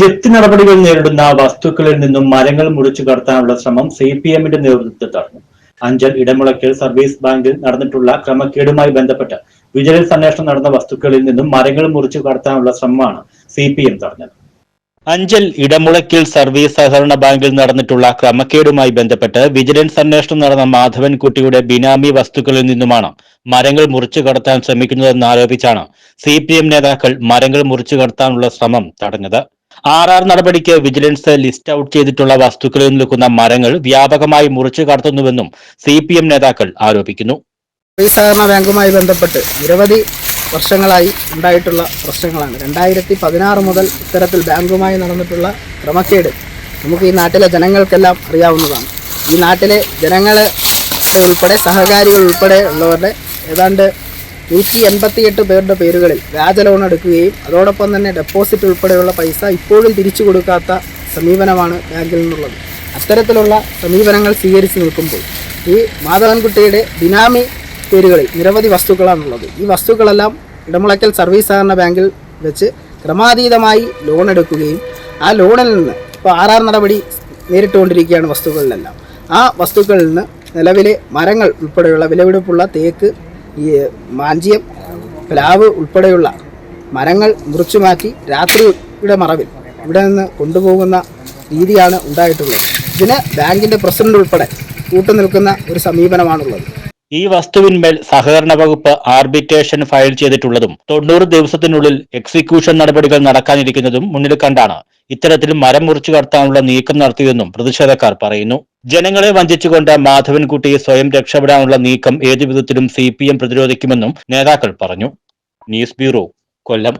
ജപ്തി നടപടികൾ നേരിടുന്ന വസ്തുക്കളിൽ നിന്നും മരങ്ങൾ മുറിച്ചു കടത്താനുള്ള ശ്രമം സി പി എമ്മിന്റെ നേതൃത്വത്തിൽ നടന്നു അഞ്ചൽ ഇടമുളയ്ക്കൽ സർവീസ് ബാങ്കിൽ നടന്നിട്ടുള്ള ക്രമക്കേടുമായി ബന്ധപ്പെട്ട് വിജിലൻസ് അന്വേഷണം നടന്ന വസ്തുക്കളിൽ നിന്നും മരങ്ങൾ മുറിച്ചു കടത്താനുള്ള ശ്രമമാണ് സി പി എം തടഞ്ഞത്. അഞ്ചൽ ഇടമുളയ്ക്കൽ സർവീസ് സഹകരണ ബാങ്കിൽ നടന്നിട്ടുള്ള ക്രമക്കേടുമായി ബന്ധപ്പെട്ട് വിജിലൻസ് അന്വേഷണം നടന്ന മാധവൻകുട്ടിയുടെ ബിനാമി വസ്തുക്കളിൽ നിന്നുമാണ് മരങ്ങൾ മുറിച്ചു കടത്താൻ ശ്രമിക്കുന്നതെന്ന് ആരോപിച്ചാണ് സി നേതാക്കൾ മരങ്ങൾ മുറിച്ചു കടത്താനുള്ള ശ്രമം തടഞ്ഞത്. ആർ ആർ നടപടിക്ക് വിജിലൻസ് ലിസ്റ്റ് ഔട്ട് ചെയ്തിട്ടുള്ള വസ്തുക്കളിൽ നിൽക്കുന്ന മരങ്ങൾ വ്യാപകമായി മുറിച്ചു കടത്തുന്നുവെന്നും സി പി എം നേതാക്കൾ ആരോപിക്കുന്നു. സഹകരണ ബാങ്കുമായി ബന്ധപ്പെട്ട് നിരവധി വർഷങ്ങളായി ഉണ്ടായിട്ടുള്ള പ്രശ്നങ്ങളാണ്. രണ്ടായിരത്തി പതിനാറ് മുതൽ ഇത്തരത്തിൽ ബാങ്കുമായി നടന്നിട്ടുള്ള ക്രമക്കേട് നമുക്ക് ഈ നാട്ടിലെ ജനങ്ങൾക്കെല്ലാം അറിയാവുന്നതാണ്. ഈ നാട്ടിലെ ജനങ്ങൾ ഉൾപ്പെടെ സഹകാരികൾ ഉൾപ്പെടെ ഉള്ളവരുടെ ഏതാണ്ട് നൂറ്റി എൺപത്തിയെട്ട് പേരുടെ പേരുകളിൽ വ്യാജ ലോൺ എടുക്കുകയും അതോടൊപ്പം തന്നെ ഡെപ്പോസിറ്റ് ഉൾപ്പെടെയുള്ള പൈസ ഇപ്പോഴും തിരിച്ചു കൊടുക്കാത്ത സമീപനമാണ് ബാങ്കിൽ നിന്നുള്ളത്. അത്തരത്തിലുള്ള സമീപനങ്ങൾ സ്വീകരിച്ച് നിൽക്കുമ്പോൾ ഈ മാധവൻകുട്ടിയുടെ ബിനാമി പേരുകളിൽ നിരവധി വസ്തുക്കളാണുള്ളത്. ഈ വസ്തുക്കളെല്ലാം ഇടമുളയ്ക്കൽ സർവീസ് സഹകരണ ബാങ്കിൽ വെച്ച് ക്രമാതീതമായി ലോൺ എടുക്കുകയും ആ ലോണിൽ നിന്ന് ഇപ്പോൾ ആർ നടപടി നേരിട്ടുകൊണ്ടിരിക്കുകയാണ് വസ്തുക്കളിലെല്ലാം. ആ വസ്തുക്കളിൽ നിന്ന് നിലവിലെ മരങ്ങൾ ഉൾപ്പെടെയുള്ള വിലപിടിപ്പുള്ള തേക്ക് ഈ മാഞ്ചിയം പ്ലാവ് ഉൾപ്പെടെയുള്ള മരങ്ങൾ മുറിച്ചു മാറ്റി രാത്രിയുടെ മറവിൽ ഇവിടെ നിന്ന് കൊണ്ടുപോകുന്ന രീതിയാണ് ഉണ്ടായിട്ടുള്ളത്. ഇതിന് ബാങ്കിന്റെ പ്രസിഡന്റ് ഉൾപ്പെടെ കൂട്ടുനിൽക്കുന്ന ഒരു സമീപനമാണുള്ളത്. ഈ വസ്തുവിന്മേൽ സഹകരണ വകുപ്പ് ആർബിറ്റേഷൻ ഫയൽ ചെയ്തിട്ടുള്ളതും തൊണ്ണൂറ് ദിവസത്തിനുള്ളിൽ എക്സിക്യൂഷൻ നടപടികൾ നടക്കാനിരിക്കുന്നതും മുന്നിൽ കണ്ടാണ്. ഇത്തരത്തിൽ മരം മുറിച്ചു കടത്താനുള്ള നീക്കം നടത്തിയെന്നും പ്രതിഷേധക്കാർ പറയുന്നു. ജനങ്ങളെ വഞ്ചിച്ചുകൊണ്ട് മാധവൻകുട്ടി സ്വയം രക്ഷപ്പെടാനുള്ള നീക്കം ഏതു വിധത്തിലും സി പ്രതിരോധിക്കുമെന്നും നേതാക്കൾ പറഞ്ഞു. News bureau Kollam.